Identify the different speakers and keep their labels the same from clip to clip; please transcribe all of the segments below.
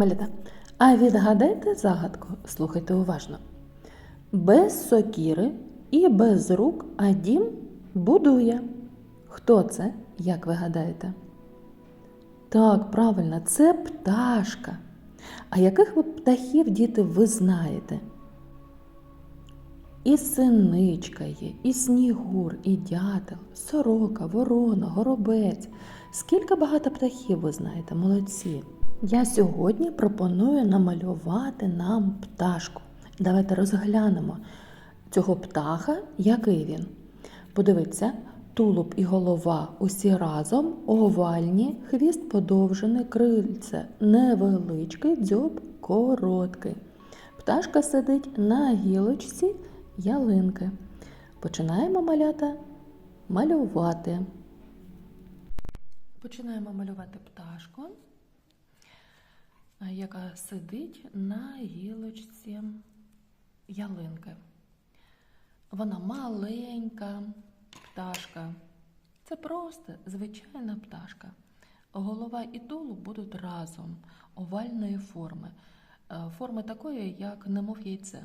Speaker 1: Малята, а відгадайте загадку, слухайте уважно. Без сокіри і без рук, а дім будує. Хто це, як ви гадаєте? Так, правильно, це пташка. А яких ви птахів, діти, ви знаєте? І синичка є, і снігур, і дятел, сорока, ворона, горобець. Скільки багато птахів ви знаєте, молодці. Я сьогодні пропоную намалювати нам пташку. Давайте розглянемо цього птаха, який він. Подивіться, тулуб і голова усі разом, овальні, хвіст подовжений, крильце невеличкий, дзьоб короткий. Пташка сидить на гілочці ялинки. Починаємо малята малювати. Починаємо малювати пташку, яка сидить на гілочці ялинки. Вона маленька пташка. Це просто звичайна пташка. Голова і тулуб будуть разом овальної форми. Е, Форми такої, як немов яйце.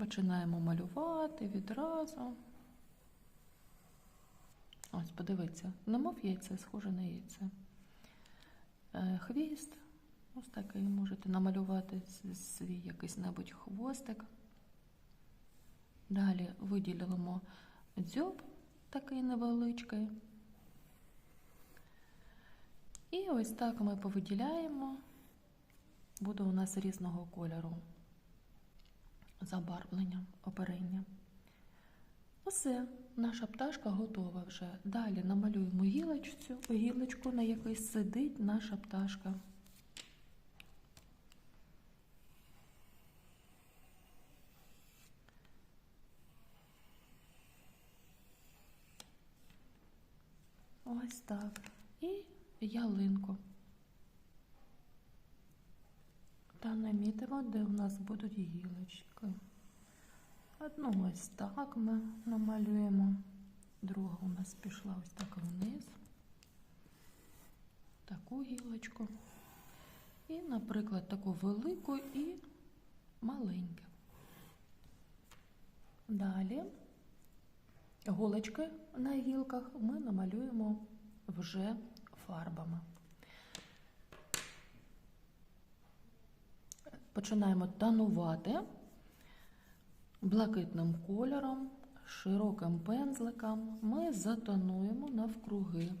Speaker 1: Починаємо малювати відразу. Ось, подивіться, немов яйце, схоже на яйце. Е, Хвіст. Ось такий можете намалювати свій якийсь небудь хвостик. Далі виділимо дзьоб такий невеличкий. І ось так ми повиділяємо. Буде у нас різного кольору забарвлення, оперення. Усе, наша пташка готова вже. Далі намалюємо гілочку, на якій сидить наша пташка. Ось так. І ялинку. Та намітимо, де у нас будуть гілочки. Одну ось так ми намалюємо. Друга у нас пішла ось так вниз. Таку гілочку. І, наприклад, таку велику і маленьку. Далі голочки на гілках ми намалюємо вже фарбами. Починаємо тонувати блакитним кольором, широким пензликом. Ми затонуємо навкруги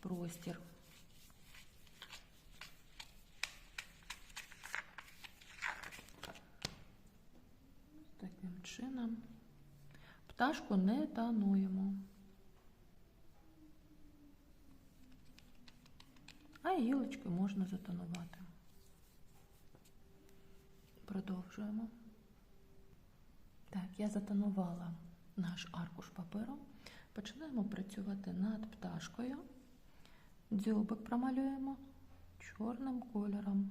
Speaker 1: простір. Таким чином. Пташку не тонуємо. А гілочки можна затонувати. Продовжуємо. Так, я затонувала наш аркуш паперу. Починаємо працювати над пташкою. Дзьобик промалюємо чорним кольором.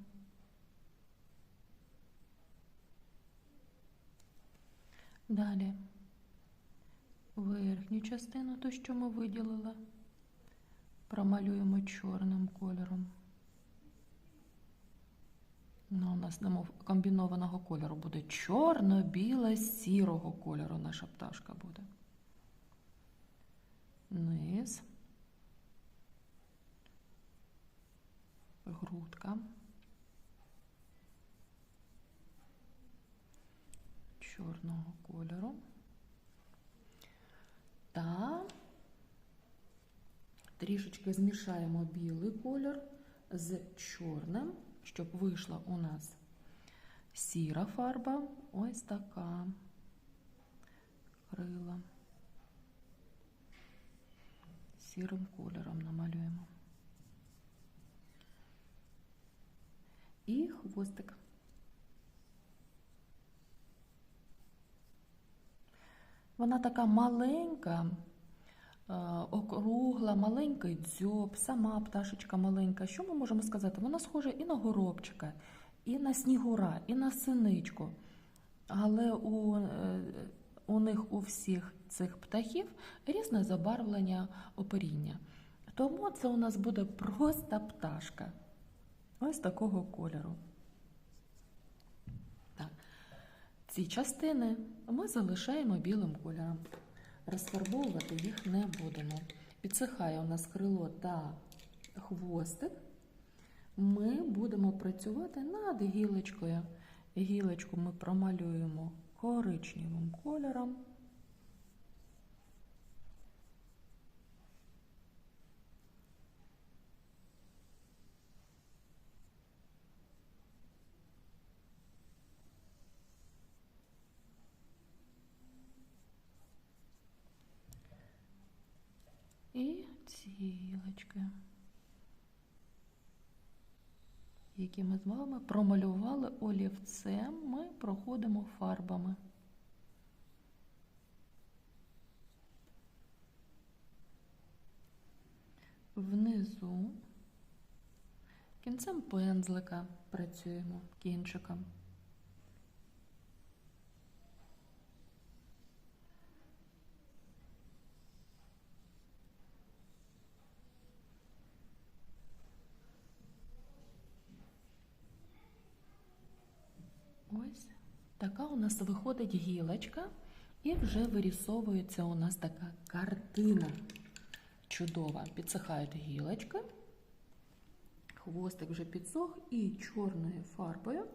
Speaker 1: Далі верхню частину, ту, що ми виділили, промалюємо чорним кольором. Ну, у нас немов комбінованого кольору буде чорно-біло-сірого кольору наша пташка буде. Низ. Грудка. Чорного кольору. Та трішечки змішаємо білий колір з чорним, щоб вийшла у нас сіра фарба, ось така крила. Сірим кольором намалюємо. І хвостик. Вона така маленька, округла, маленький дзьоб, сама пташечка маленька. Що ми можемо сказати? Вона схожа і на горобчика, і на снігура, і на синичку. Але у, е, у них у всіх цих птахів різне забарвлення оперіння. Тому це у нас буде просто пташка. Ось такого кольору. Так. Ці частини ми залишаємо білим кольором. Розфарбовувати їх не будемо. Підсихає у нас крило та хвостик. Ми будемо працювати над гілочкою. Гілочку ми промалюємо коричневим кольором. І ці гілочки, які ми з вами промалювали олівцем, ми проходимо фарбами. Внизу кінцем пензлика працюємо кінчиком. Ось така у нас виходить гілочка, і вже вирісовується у нас така картина чудова. Підсихають гілочки, хвостик вже підсох і чорною фарбою.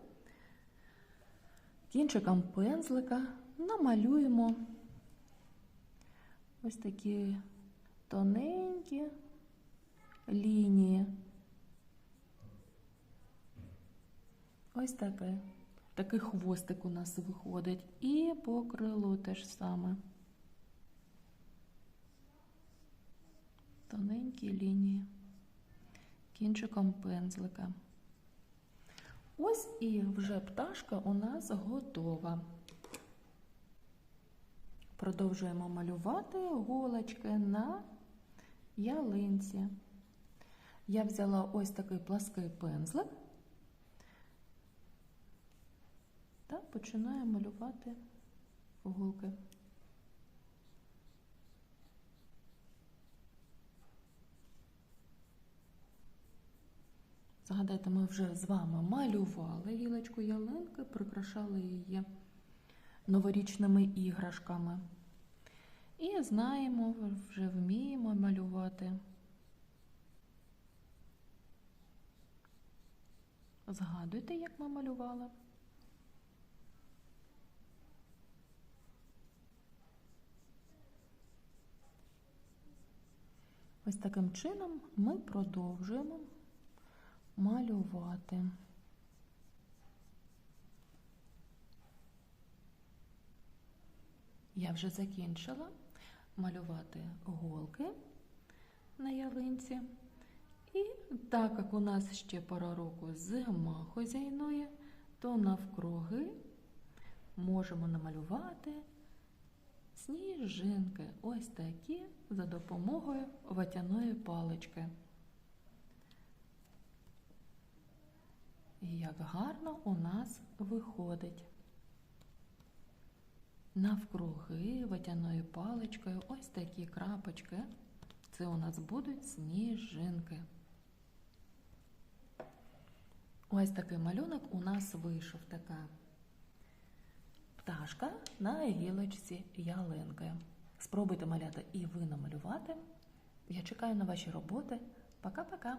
Speaker 1: Кінчиком пензлика намалюємо ось такі тоненькі лінії. Ось таке. Такий хвостик у нас виходить. І по крилу теж саме. Тоненькі лінії. Кінчиком пензлика. Ось і вже пташка у нас готова. Продовжуємо малювати голочки на ялинці. Я взяла ось такий плаский пензлик. Та починаю малювати голки. Згадайте, ми вже з вами малювали гілочку ялинки, прикрашали її новорічними іграшками. І знаємо, вже вміємо малювати. Згадуйте, як ми малювали. Ось таким чином ми продовжуємо малювати. Я вже закінчила малювати голки на ялинці. І так як у нас ще пора року зима хозяйнує, то навкруги можемо намалювати Сніжинки ось такі за допомогою ватяної палички. І як гарно у нас виходить. Навкруги ватяною паличкою ось такі крапочки. Це у нас будуть сніжинки. Ось такий малюнок у нас вийшов така пташка на гілочці ялинки. Спробуйте маляти і ви намалювати. Я чекаю на ваші роботи. Пока-пока!